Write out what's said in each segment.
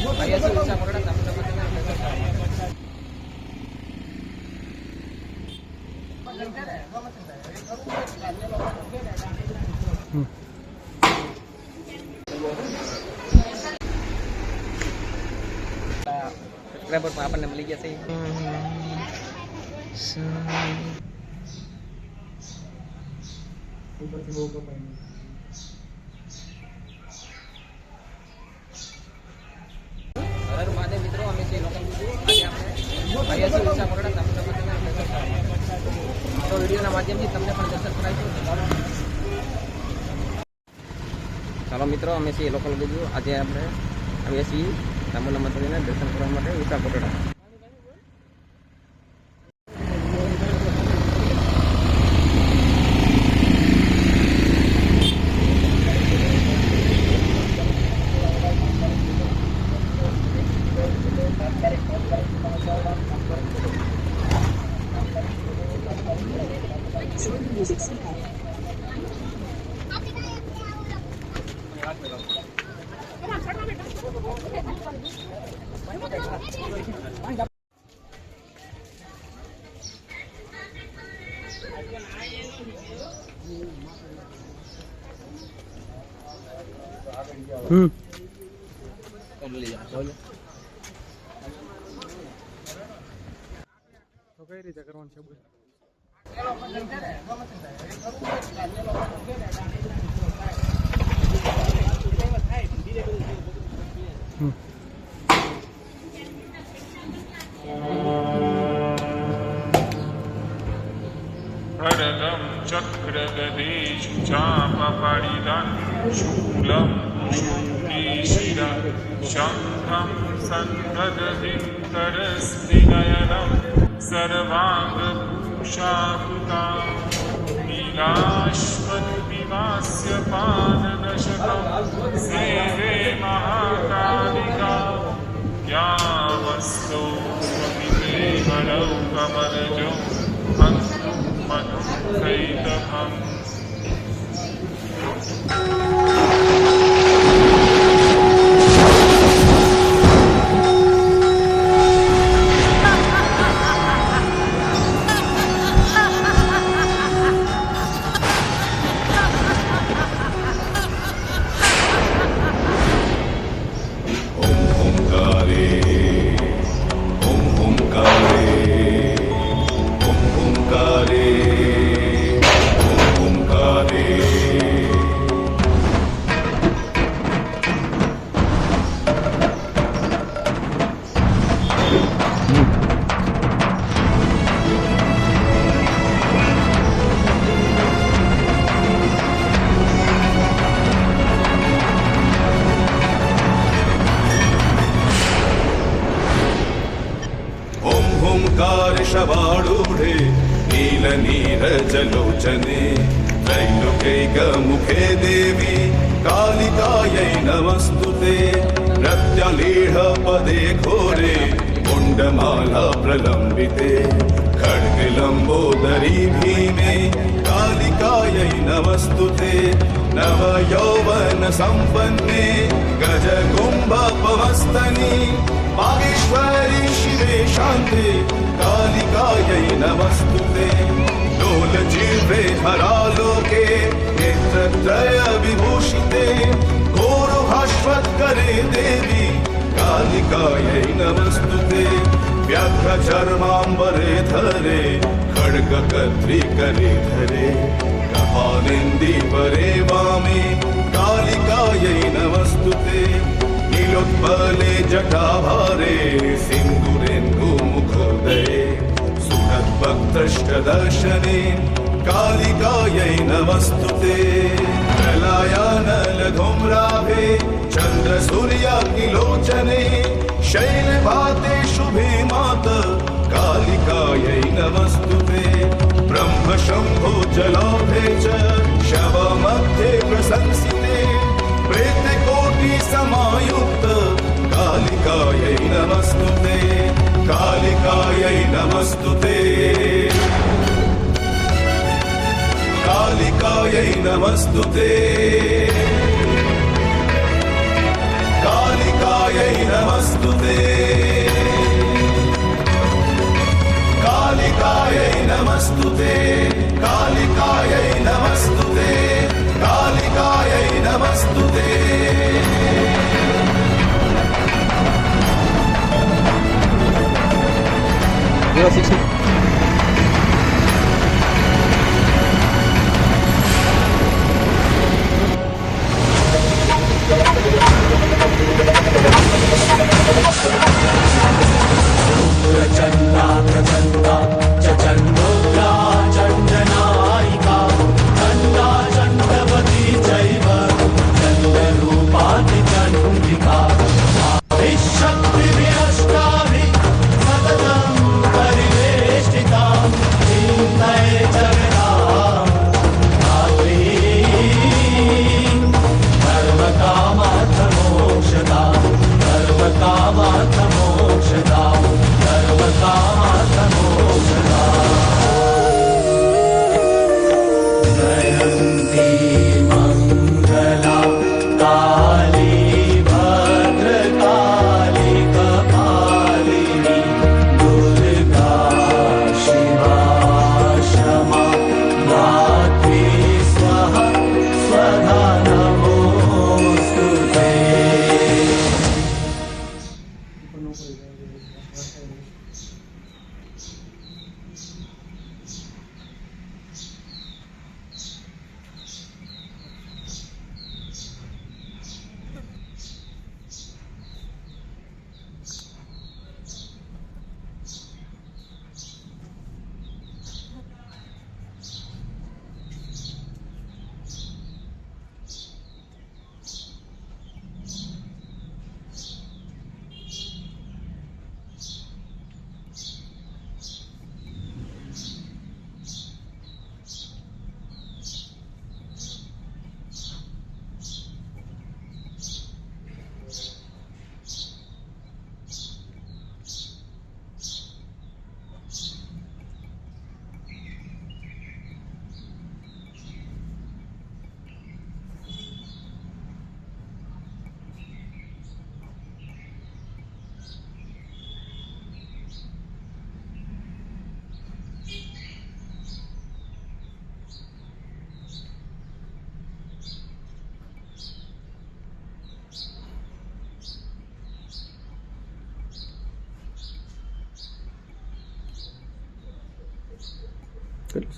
Grab apa nih beli sih? માધ્યમથી તમને પણ દર્શન ચાલો મિત્રો, અમે છીએ લોકલ બીજું આજે આપણે આવીએ છીએ ચામુંડા માતાજીના દર્શન કરવા માટે ઈચ્છા પકડા તો કઈ રીતે કરવાનું છે? બોલ. भरदं चक्रगदेषु चापपरिदं शूलं शूलीशिरा शङ्खं सन्ददधिं करस्तिनयनं सर्वाङ्गभूषाकृता नीलाश्वद्विवास्य कास्यपानदशकं सेवे महाकालिका। ज्ञामस्तौ स्वपितेवरौ कमलजौ हन्तु मनुः कैतभम् नीलनीरजलोचने त्रैलोकैकमुखे देवी कालिकायै नमस्तुते प्रत्यलीढपदे घोरे कुण्डमाला प्रलम्बिते खड्गलम्बोदरी भीमे कालिकायै नमस्तुते नवयौवन सम्पन्ने गजकुम्भपमस्तनि मागेश्वरी शिवे शान्ते कालिकायै डोल जीवे हरालो के, नेत्रत्रय विभूषिते, घोर भास्वत करे देवी कालिकायै नमस्तुते, व्याघ्र चर्माम्बरे धरे, खड्ग करे धरे कपालिन्दी परे वामे कालिकायै नमस्तुते, नीलोत्पले जटाभारे सिन्धु सुरद्भक्तष्टदर्शने कालिकायै नमस्तुते प्रलयानलधूम्राभे चन्द्रसूर्याग्निलोचने शैलभाते शुभे मात कालिकायै नमस्तुते ब्रह्मशम्भो जलाभे च शवमध्ये प्रशंसिते प्रेतकोटि समायुक्त कालिकायै नमस्तुते कालिकायै नमस्तुते कालिकायै नमस्तुते कालिकायै नमस्तु ते कालिकायै नमस्तु ते దుర్గాయై నమస్తు కాళికాయై నమస్తు కాళికాయై నమస్తు కాళికాయై నమస్తు కాళికాయై నమస్తు Zero.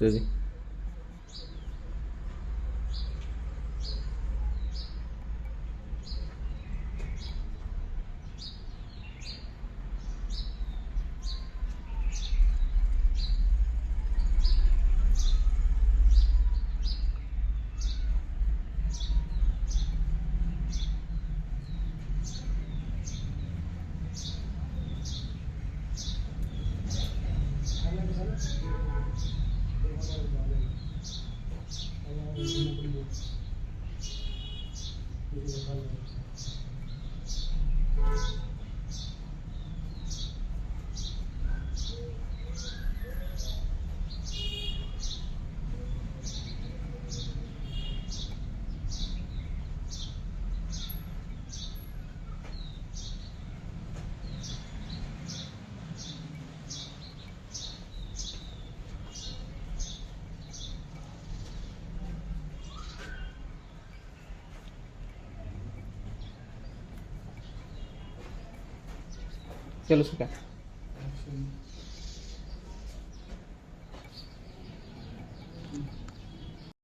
Susie. Ya lo sacaste.